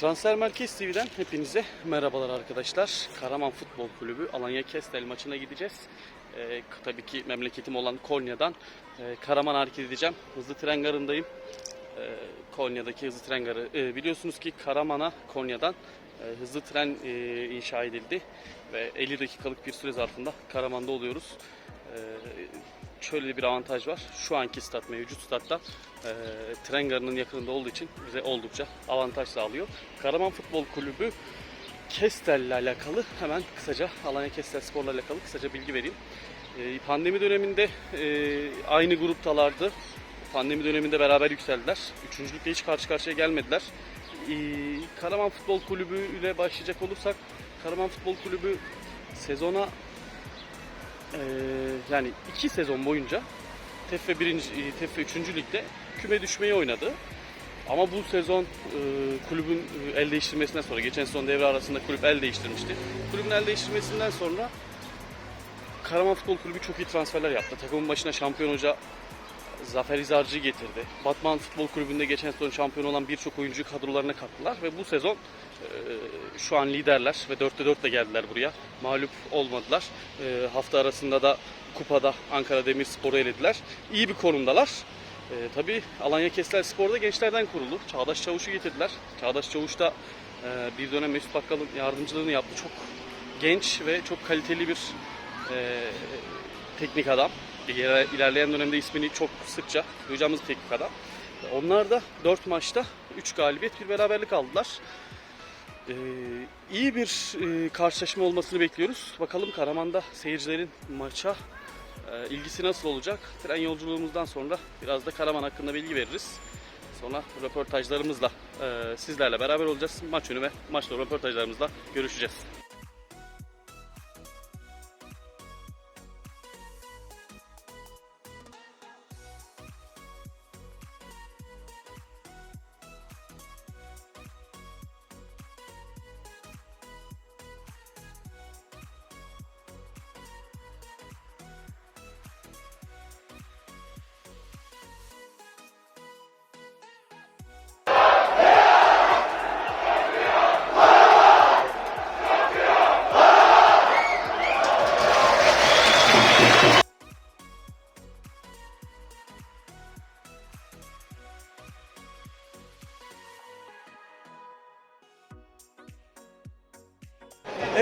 Transfer Merkez TV'den hepinize merhabalar arkadaşlar. Karaman Futbol Kulübü Alanya Kestel maçına gideceğiz. Ee, tabii ki memleketim olan Konya'dan e, Karaman hareket edeceğim. Hızlı tren garındayım. Ee, Konya'daki hızlı tren garı. Ee, biliyorsunuz ki Karaman'a Konya'dan e, hızlı tren e, inşa edildi. Ve 50 dakikalık bir süre zarfında Karaman'da oluyoruz. Ee, şöyle bir avantaj var. Şu anki stat mevcut statta e, tren garının yakınında olduğu için bize oldukça avantaj sağlıyor. Karaman Futbol Kulübü Kestel ile alakalı hemen kısaca Alanya Kestel Spor'la alakalı kısaca bilgi vereyim. E, pandemi döneminde e, aynı gruptalardı. Pandemi döneminde beraber yükseldiler. Üçüncülükle hiç karşı karşıya gelmediler. E, Karaman Futbol Kulübü ile başlayacak olursak Karaman Futbol Kulübü sezona ee, yani iki sezon boyunca TEF 1. TEF 3. ligde küme düşmeyi oynadı. Ama bu sezon e, kulübün e, el değiştirmesinden sonra, geçen sezon devre arasında kulüp el değiştirmişti. Kulübün el değiştirmesinden sonra Karaman Futbol Kulübü çok iyi transferler yaptı. Takımın başına şampiyon hoca Zafer İzarcı getirdi. Batman Futbol Kulübü'nde geçen sezon şampiyon olan birçok oyuncuyu kadrolarına kattılar ve bu sezon e, şu an liderler ve 4'te 4 de geldiler buraya. Mağlup olmadılar. E, hafta arasında da kupada Ankara Demirspor'u elediler. İyi bir konumdalar. E, tabii Alanya Kestel Spor'da gençlerden kurulu. Çağdaş Çavuş'u getirdiler. Çağdaş Çavuş da e, bir dönem Mesut Bakkal'ın yardımcılığını yaptı. Çok genç ve çok kaliteli bir e, teknik adam. İler- İlerleyen dönemde ismini çok sıkça duyacağımız teknik adam. Onlar da 4 maçta 3 galibiyet bir beraberlik aldılar. Ee, iyi bir e, karşılaşma olmasını bekliyoruz. Bakalım Karaman'da seyircilerin maça e, ilgisi nasıl olacak? Tren yolculuğumuzdan sonra biraz da Karaman hakkında bilgi veririz. Sonra röportajlarımızla e, sizlerle beraber olacağız. Maç önü ve maçla röportajlarımızla görüşeceğiz.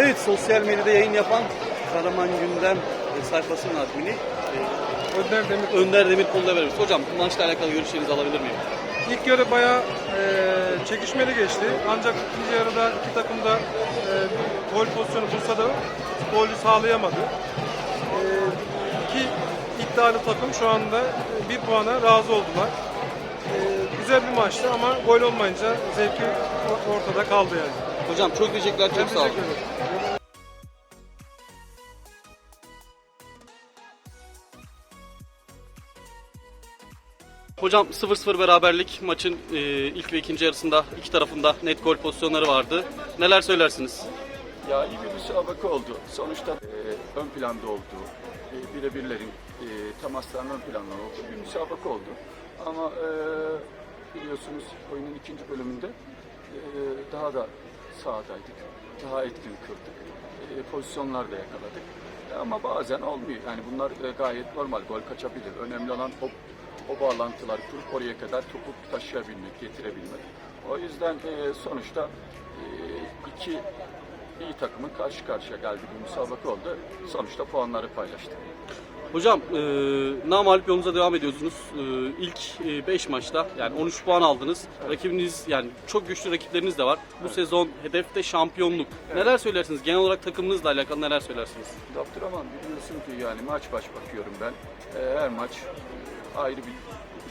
Evet, sosyal medyada yayın yapan Karaman Gündem e, sayfasının admini e, Önder Demir. Önder Demirkol'la beraberiz. Hocam bu maçla alakalı görüşlerinizi alabilir miyim? İlk yarı bayağı e, çekişmeli geçti. Ancak ikinci yarıda iki takım da e, gol pozisyonu bulsa da golü sağlayamadı. E, iki iddialı takım şu anda e, bir puana razı oldular. E, güzel bir maçtı ama gol olmayınca zevki ortada kaldı yani. Hocam çok teşekkürler, çok sağ olun. Hocam 0-0 beraberlik maçın e, ilk ve ikinci yarısında iki tarafında net gol pozisyonları vardı. Neler söylersiniz? Ya iyi bir müsabaka oldu. Sonuçta e, ön planda olduğu, e, birebirlerin, e, temasların ön planda olduğu bir müsabaka oldu. Ama e, biliyorsunuz oyunun ikinci bölümünde e, daha da sahadaydık. Daha etkin kıldık. E, pozisyonlar da yakaladık. E, ama bazen olmuyor. Yani bunlar e, gayet normal. Gol kaçabilir. Önemli olan o, o bağlantıları kurup oraya kadar topu taşıyabilmek, getirebilmek. O yüzden e, sonuçta e, iki iyi takımın karşı karşıya geldiği bir müsabaka oldu. Sonuçta puanları paylaştık. Hocam e, namalip yolunuza devam ediyorsunuz. E, ilk 5 maçta yani 13 puan aldınız. Rakibiniz yani çok güçlü rakipleriniz de var. Bu sezon hedefte şampiyonluk. Neler söylersiniz? Genel olarak takımınızla alakalı neler söylersiniz? Abdurrahman biliyorsun ki yani maç baş bakıyorum ben. Ee, her maç e, ayrı bir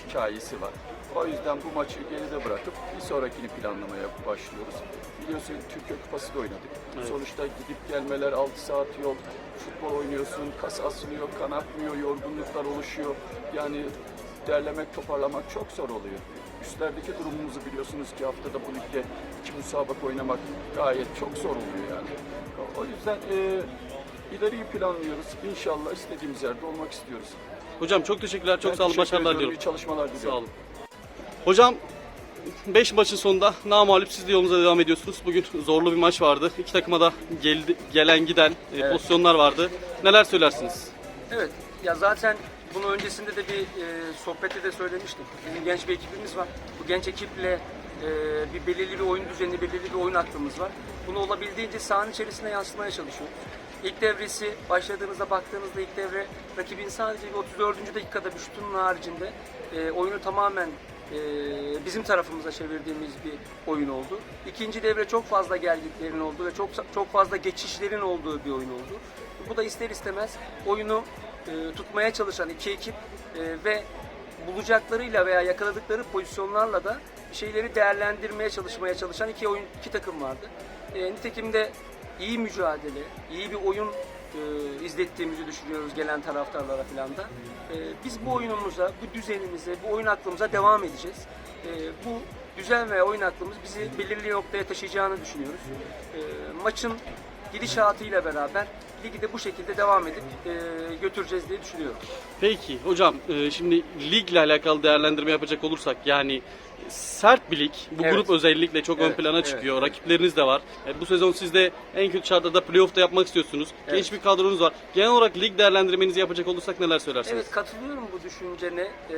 hikayesi var. O yüzden bu maçı geride bırakıp bir sonrakini planlamaya başlıyoruz. Biliyorsun Türkiye Kupası da oynadık. Evet. Sonuçta gidip gelmeler 6 saat yol, futbol oynuyorsun, kas asılıyor, kan akmıyor, yorgunluklar oluşuyor. Yani derlemek, toparlamak çok zor oluyor. Üstlerdeki durumumuzu biliyorsunuz ki haftada bu ligde iki müsabaka oynamak gayet çok zor oluyor yani. O yüzden e, ileriyi planlıyoruz. İnşallah istediğimiz yerde olmak istiyoruz. Hocam çok teşekkürler. Çok Ben sağ olun. Başarılar diliyorum. İyi çalışmalar diliyorum. Sağ olun. Hocam 5 maçın sonunda namalip siz de yolunuza devam ediyorsunuz. Bugün zorlu bir maç vardı. İki takıma da geldi, gelen giden e, Evet. pozisyonlar vardı. Neler söylersiniz? Evet, ya zaten bunu öncesinde de bir e, sohbette de söylemiştim. Bizim genç bir ekibimiz var. Bu genç ekiple e, bir belirli bir oyun düzeni, belirli bir oyun aklımız var. Bunu olabildiğince sahanın içerisine yansıtmaya çalışıyoruz. İlk devresi başladığınızda baktığınızda ilk devre rakibin sadece bir 34. dakikada bir şutunun haricinde e, oyunu tamamen e, bizim tarafımıza çevirdiğimiz bir oyun oldu. İkinci devre çok fazla gelgitlerin olduğu ve çok çok fazla geçişlerin olduğu bir oyun oldu. Bu da ister istemez oyunu e, tutmaya çalışan iki ekip e, ve bulacaklarıyla veya yakaladıkları pozisyonlarla da şeyleri değerlendirmeye çalışmaya çalışan iki oyun iki takım vardı. E, nitekim de iyi mücadele, iyi bir oyun e, izlettiğimizi düşünüyoruz gelen taraftarlara falan da. E, biz bu oyunumuza, bu düzenimize, bu oyun aklımıza devam edeceğiz. E, bu düzen ve oyun aklımız bizi belirli noktaya taşıyacağını düşünüyoruz. E, maçın gidişatıyla beraber ligi de bu şekilde devam edip e, götüreceğiz diye düşünüyorum. Peki hocam e, şimdi ligle alakalı değerlendirme yapacak olursak yani sert bir lig. Bu Evet. grup özellikle çok ön Evet, plana evet, çıkıyor. Rakipleriniz de var. E, bu sezon siz de en kötü şartlarda playoff'ta yapmak istiyorsunuz. Genç Evet. bir kadronuz var. Genel olarak lig değerlendirmenizi yapacak olursak neler söylersiniz? Evet katılıyorum bu düşüncene. Ee,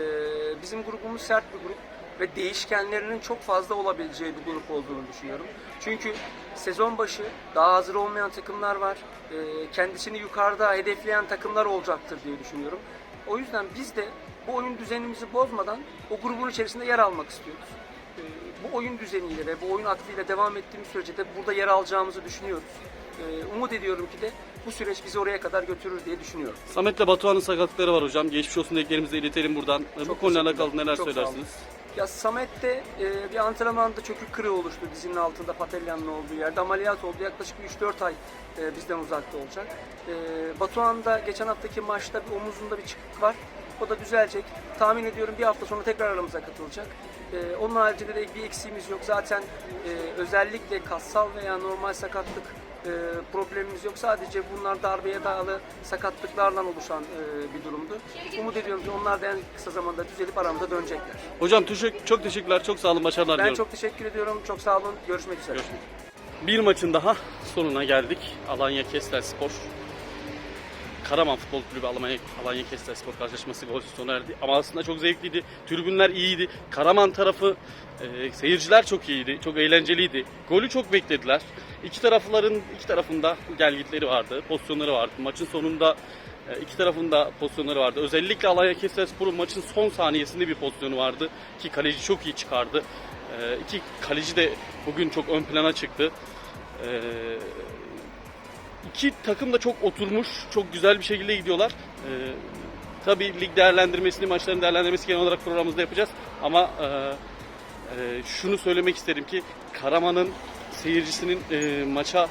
bizim grubumuz sert bir grup ve değişkenlerinin çok fazla olabileceği bir grup olduğunu düşünüyorum. Çünkü sezon başı daha hazır olmayan takımlar var. Ee, kendisini yukarıda hedefleyen takımlar olacaktır diye düşünüyorum. O yüzden biz de bu oyun düzenimizi bozmadan o grubun içerisinde yer almak istiyoruz. Ee, bu oyun düzeniyle ve bu oyun aklıyla devam ettiğimiz sürece de burada yer alacağımızı düşünüyoruz. Ee, umut ediyorum ki de bu süreç bizi oraya kadar götürür diye düşünüyorum. Samet'le Batuhan'ın sakatlıkları var hocam. Geçmiş olsun dileklerimizi iletelim buradan. E, bu Çok konuyla teşekkürler. alakalı neler Çok söylersiniz? Ya Samet'te e, bir antrenmanda çökük kırığı oluştu dizinin altında Patelyan'ın olduğu yerde. Ameliyat oldu. Yaklaşık bir 3-4 ay e, bizden uzakta olacak. E, Batuhan'da geçen haftaki maçta bir omuzunda bir çıkık var. O da düzelecek. Tahmin ediyorum bir hafta sonra tekrar aramıza katılacak. E, onun haricinde de bir eksiğimiz yok. Zaten e, özellikle kassal veya normal sakatlık e, problemimiz yok. Sadece bunlar darbeye dayalı sakatlıklarla oluşan e, bir durumdu. Umut ediyorum ki onlar da en kısa zamanda düzelip aramıza dönecekler. Hocam teşekkür, çok teşekkürler. Çok sağ olun. Başarılar Ben diliyorum. çok teşekkür ediyorum. Çok sağ olun. Görüşmek üzere. Görüşmek Bir maçın daha sonuna geldik. Alanya Kestel Spor. Karaman Futbol Kulübü Alanya, Alanya Kestel Spor karşılaşması golsüz sona erdi. Ama aslında çok zevkliydi. Tribünler iyiydi. Karaman tarafı e, seyirciler çok iyiydi. Çok eğlenceliydi. Golü çok beklediler. İki tarafların iki tarafında gelgitleri vardı. Pozisyonları vardı. Maçın sonunda e, iki tarafında pozisyonları vardı. Özellikle Alanya Kestel Spor'un maçın son saniyesinde bir pozisyonu vardı. Ki kaleci çok iyi çıkardı. E, iki kaleci de bugün çok ön plana çıktı. İki takım da çok oturmuş, çok güzel bir şekilde gidiyorlar. Ee, tabii lig değerlendirmesini, maçların değerlendirmesini genel olarak programımızda yapacağız. Ama e, e, şunu söylemek isterim ki Karaman'ın seyircisinin e, maça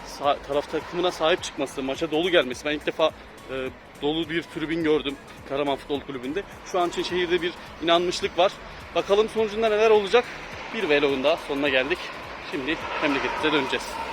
taraf takımına sahip çıkması, maça dolu gelmesi. Ben ilk defa e, dolu bir tribün gördüm Karaman Futbol Kulübü'nde. Şu an için şehirde bir inanmışlık var. Bakalım sonucunda neler olacak. Bir vlog'un sonuna geldik. Şimdi memleketimize döneceğiz.